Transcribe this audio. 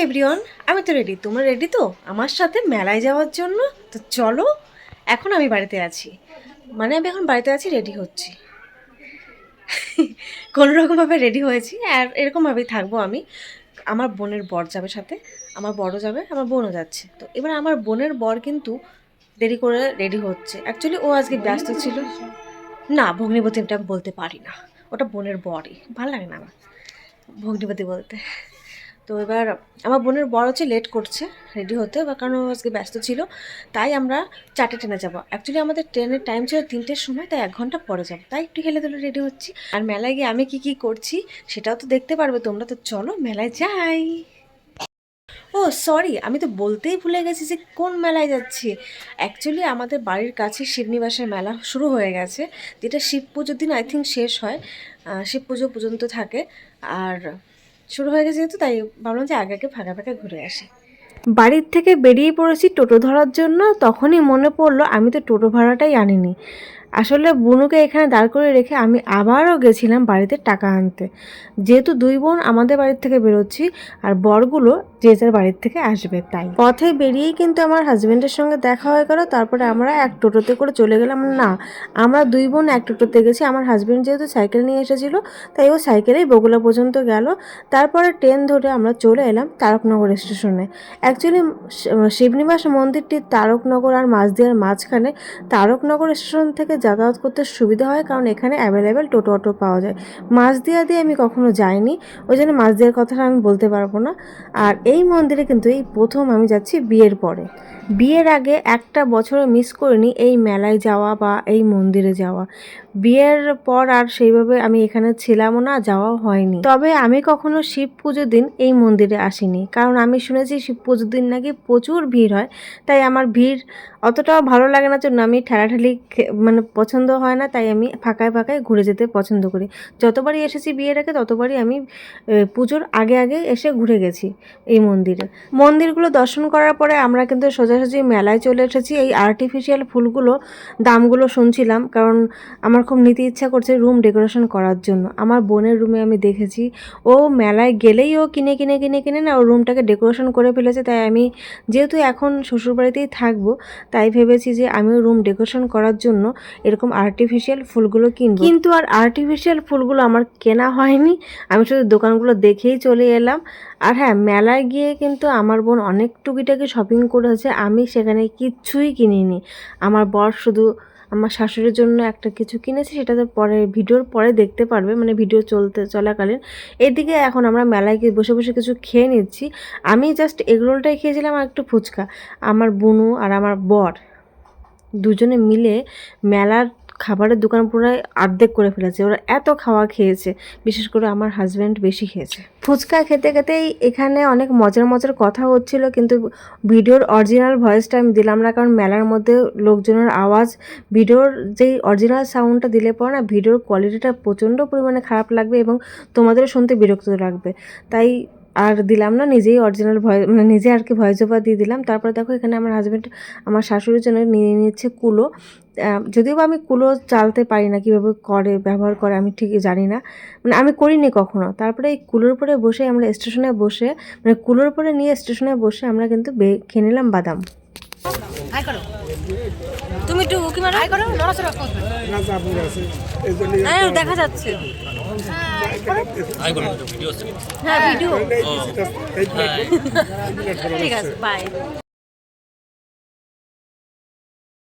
Everyone আমি তো ready তোমরা রেডি তো? আমার সাথে মেলায় যাওয়ার জন্য? তো চলো, এখন আমি বাড়িতে আছি। মানে আমি এখন বাড়িতে আছি রেডি হচ্ছি। কোনো রকমভাবে রেডি হয়েছি, আর এরকমভাবেই থাকব আমি। আমার বোনের বর যাবে সাথে, আমার বড় যাবে, আমার বোনও যাচ্ছে। তো এবার আমার বোনের বর কিন্তু দেরি করে রেডি হচ্ছে। অ্যাকচুয়ালি ও আজকে ব্যস্ত ছিল। না ভগ্নিপতিটা আমি বলতে পারি না। ওটা বোনের বরই। ভালো লাগে না আমার। ভগ্নিপতি বলতে। তো এবার আমার বোনের বড় হচ্ছে লেট করছে রেডি হতে, বা কারণ আজকে ব্যস্ত ছিল, তাই আমরা চারটে ট্রেনে যাব। অ্যাকচুয়ালি আমাদের ট্রেনের টাইম ছিল তিনটের সময়, তাই এক ঘণ্টা পরে যাব। তাই একটু হেলে দুলে রেডি হচ্ছি। আর মেলায় গিয়ে আমি কি কি করছি, সেটাও তো দেখতে পারবে তোমরা, তো চলো মেলায় যাই। ও সরি আমি তো বলতেই ভুলে গেছি যে কোন মেলায় যাচ্ছি। অ্যাকচুয়ালি আমাদের বাড়ির কাছে শিবনিবাসের মেলা শুরু হয়ে গেছে, যেটা শিব পুজোর দিন আই থিঙ্ক শেষ হয় শিব পুজো পর্যন্ত থাকে। আর শুরু হয়ে গেছে যেহেতু তাই ভাবলাম যে আগে আগে ফাঁকা ফাঁকা ঘুরে আসি। বাড়ির থেকে বেরিয়ে পড়েছি টোটো ধরার জন্য, তখনই মনে পড়ল আমি তো টোটো ভাড়াটাই আনিনি। আসলে বুনুকে এখানে দাঁড় করে রেখে আমি আবারও গেছিলাম বাড়িতে টাকা আনতে। যেহেতু দুই বোন আমাদের বাড়ির থেকে বেরোচ্ছি আর বরগুলো যে যার বাড়ির থেকে আসবে তাই। পথে বেরিয়েই কিন্তু আমার হাজবেন্ডের সঙ্গে দেখা হয়ে গেল, তারপরে আমরা এক টোটোতে করে চলে গেলাম। না, আমরা দুই বোন এক টোটোতে গেছি। আমার হাজব্যান্ড যেহেতু সাইকেল নিয়ে এসেছিল, তাই ও সাইকেলেই বগুলা পর্যন্ত গেল। তারপরে ট্রেন ধরে আমরা চলে এলাম তারকনগর স্টেশনে। অ্যাকচুয়ালি শিবনিবাস মন্দিরটি তারকনগর আর মাঝদিয়ার মাঝখানে। তারকনগর স্টেশন থেকে যাতায়াত করতে সুবিধা হয় কারণ এখানে অ্যাভেলেবেল টোটো অটো পাওয়া যায়। মাছ মাঝদিয়া দিয়ে আমি কখনো যাইনি, ওই জন্য মাছ মাঝদিয়ার কথাটা আমি বলতে পারব না। আর এই মন্দিরে কিন্তু এই প্রথম আমি যাচ্ছি বিয়ের পরে। বিয়ের আগে একটা বছরও মিস করিনি এই মেলায় যাওয়া বা এই মন্দিরে যাওয়া। বিয়ের পর আর সেইভাবে আমি এখানে ছিলামও না, যাওয়াও হয়নি। তবে আমি কখনো শিব পুজোর দিন এই মন্দিরে আসিনি। কারণ আমি শুনেছি শিব পুজোর দিন নাকি প্রচুর ভিড় হয়। তাই আমার ভিড় অতটাও ভালো লাগে না জন্য আমি ঠেলাঠেলি মানে পছন্দ হয় না, তাই আমি ফাঁকায় ফাঁকায় ঘুরে যেতে পছন্দ করি। যতবারই এসেছি বিয়ের আগে, ততবারই আমি পুজোর আগে আগে এসে ঘুরে গেছি এই মন্দিরে। মন্দিরগুলো দর্শন করার পরে আমরা কিন্তু সোজাসুজি মেলায় চলে এসেছি। এই আর্টিফিশিয়াল ফুলগুলো দামগুলো শুনছিলাম। কারণ আমার খুব নিতে ইচ্ছা করছে রুম ডেকোরেশন করার জন্য। আমার বোনের রুমে আমি দেখেছি, ও মেলায় গেলেই ও কিনে কিনে কিনে কিনে না, ও রুমটাকে ডেকোরেশন করে ফেলেছে। তাই আমি যেহেতু এখন শ্বশুরবাড়িতেই থাকব, তাই ভেবেছি যে আমিও রুম ডেকোরেশন করার জন্য এরকম আর্টিফিশিয়াল ফুলগুলো কিনবো। কিন্তু আর আর্টিফিশিয়াল ফুলগুলো আমার কেনা হয়নি। আমি শুধু দোকানগুলো দেখেই চলে এলাম। আর হ্যাঁ মেলায় গিয়ে কিন্তু আমার বোন অনেক টুকিটাকি শপিং করেছে। আমি সেখানে কিচ্ছুই কিনিনি। আমার বর শুধু আমার শাশুড়ির জন্য একটা কিছু কিনেছি, সেটা তো পরে ভিডিওর পরে দেখতে পারবে মানে ভিডিও চলতে, চলাকালীন। এদিকে এখন আমরা মেলায় বসে বসে কিছু খেয়ে নিচ্ছি। আমি জাস্ট এগরোলটাই খেয়েছিলাম আর একটু ফুচকা। আমার বুনু আর আমার বর দুজনে মিলে মেলার খাবারের দোকান পুরো অর্ধেক করে ফেলেছে। ওরা এত খাওয়া খেয়েছে, বিশেষ করে আমার হাজব্যান্ড বেশি খেয়েছে। ফুচকা খেতে খেতেই এখানে অনেক মজার মজার কথা হচ্ছিল, কিন্তু ভিডিওর অরিজিনাল ভয়েসটা আমি দিলাম না, কারণ মেলার মধ্যে লোকজনের আওয়াজ, ভিডিওর যেই অরিজিনাল সাউন্ডটা দিলে পর না ভিডিওর কোয়ালিটিটা প্রচণ্ড পরিমাণে খারাপ লাগবে এবং তোমাদেরও শুনতে বিরক্ত লাগবে। তাই আর দিলাম না নিজেই অরিজিনাল ভয়েস মানে নিজে আর কি ভয়েস ওভার দিয়ে দিলাম। তারপরে দেখো এখানে আমার হাজব্যান্ড আমার শাশুড়ির জন্য নিয়ে নিচ্ছে কুলো। যদিও বা আমি কুলো চালতে পারি না কীভাবে করে ব্যবহার করে আমি ঠিক জানি না। মানে আমি করিনি কখনো। তারপরে এই কুলোর উপরে বসে আমরা স্টেশনে বসে মানে কুলোর উপরে নিয়ে স্টেশনে বসে আমরা কিন্তু বে- খেয়ে নিলাম বাদাম। তুমি একটু উকি মারো। হ্যাঁ দেখা যাচ্ছে। আই বলেন তো ভিডিও হ্যাঁ ভিডিও। ঠিক আছে বাই